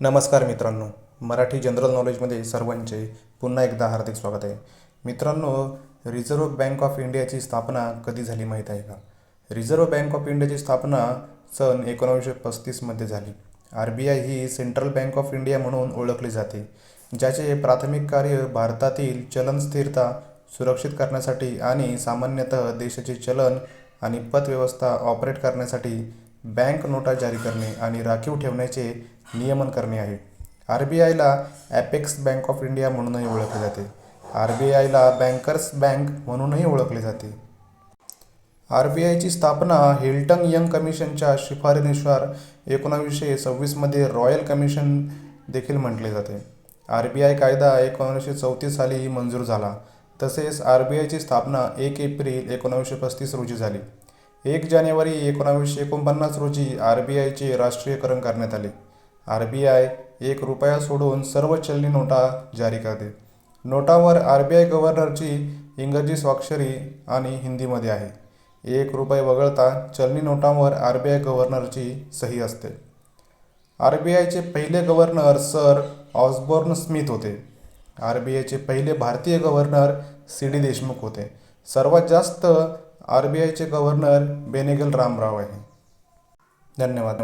नमस्कार मित्रांनो मराठी जनरल नॉलेजमध्ये सर्वांचे पुन्हा एकदा हार्दिक स्वागत आहे. मित्रांनो रिझर्व्ह बँक ऑफ इंडियाची स्थापना कधी झाली माहीत आहे का? रिझर्व्ह बँक ऑफ इंडियाची स्थापना सन एकोणावीसशे पस्तीसमध्ये झाली. आर बी आय ही सेंट्रल बँक ऑफ इंडिया म्हणून ओळखली जाते ज्याचे प्राथमिक कार्य भारतातील चलन स्थिरता सुरक्षित करण्यासाठी आणि सामान्यतः देशाचे चलन आणि पतव्यवस्था ऑपरेट करण्यासाठी बँक नोटा जारी करणे आणि राखीव ठेवण्याचे नियमन करणे आहे. आर बी आयला ॲपेक्स बँक ऑफ इंडिया म्हणूनही ओळखले जाते. आर बी आयला बँकर्स बँक म्हणूनही ओळखले जाते. आर बी आयची स्थापना हिल्टन यंग कमिशनच्या शिफारशीनुसार एकोणावीसशे सव्वीसमध्ये रॉयल कमिशन देखील म्हटले जाते. आर बी आय कायदा एकोणीसशे चौतीस साली मंजूर झाला. तसेच आर बी आयची स्थापना एक एप्रिल एकोणावीसशे पस्तीस रोजी झाली. एक जानेवारी एकोणावीसशे एकोणपन्नास रोजी आर बी आयचे राष्ट्रीयकरण करण्यात आले. आर बी आय एक रुपया सोडून सर्व चलनी नोटा जारी करते. नोटावर आर बी आय गव्हर्नरची इंग्रजी स्वाक्षरी आणि हिंदीमध्ये आहे. एक रुपये वगळता चलनी नोटांवर आर बी आय गव्हर्नरची सही असते. आर बी आयचे पहिले गव्हर्नर सर ऑसबॉर्न स्मिथ होते. आर बी आयचे पहिले भारतीय गव्हर्नर सी डी देशमुख होते. सर्वात जास्त आर बी आयचे गव्हर्नर बेनेगल रामराव आहे. धन्यवाद.